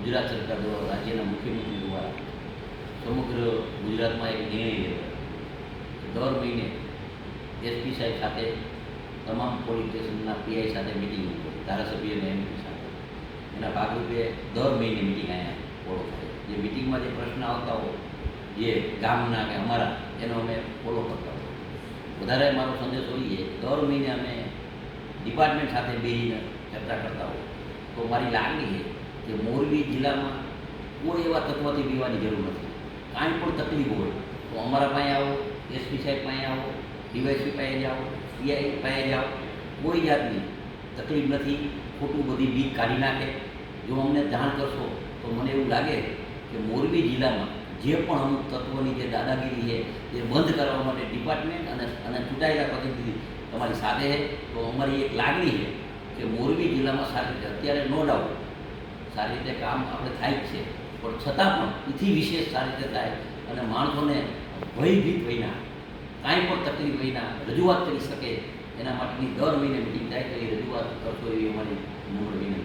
ગુજરાત સરકાર દ્વારા રાજ્યના મુખ્યમંત્રી દ્વારા સમગ્ર ગુજરાતમાં એક નિર્ણય લેવાયો દર મહિને એસપી સાહેબ સાથે તમામ પોલીસ સ્ટેશનના પીઆઈ સાથે મિટિંગ ધારાસભ્ય અને એમપી સાથે એના ભાગરૂપે દર મહિને મિટિંગ અહીંયા ફોલો થાય જે મિટિંગમાં જે પ્રશ્ન આવતા હોય જે ગામના કે અમારા એનો અમે ફોલો કરતા હોય વધારે મારો સંદેશો એ છે દર મહિને અમે ડિપાર્ટમેન્ટ સાથે બેસીને ચર્ચા કરતા હોય તો મારી લાગણી છે કે મોરબી જિલ્લામાં કોઈ એવા તત્વથી પીવાની જરૂર નથી. કાંઈ પણ તકલીફ હોય તો અમારા પાસે આવો, એસપી સાહેબ પાસે આવો ડીવાયસપી પાસે જાઓ પીઆઈ પાસે જાઓ કોઈ જાતની તકલીફ નથી. ખોટું બધી બીક કાઢી નાખે. જો અમને જાણ કરશો તો મને એવું લાગે કે મોરબી જિલ્લામાં જે પણ અમુક તત્વોની જે દાદાગીરી છે એ બંધ કરવા માટે ડિપાર્ટમેન્ટ અને અને ચૂંટાયેલા પ્રતિનિધિ તમારી સાથે છે. તો અમારી એક લાગણી છે કે મોરબી જિલ્લામાં સારી અત્યારે નો ડાઉટ સારી રીતે કામ આપણે થાય જ છે. પણ છતાં પણ એથી વિશેષ સારી રીતે થાય અને માણસોને ભયભીત વિના કાંઈ પણ તકલીફ વિના રજૂઆત કરી શકે. એના માટેની દર મહિને મિટિંગ થાય એ રજૂઆત કરતો એવી અમારી નમ્ર વિનંતી.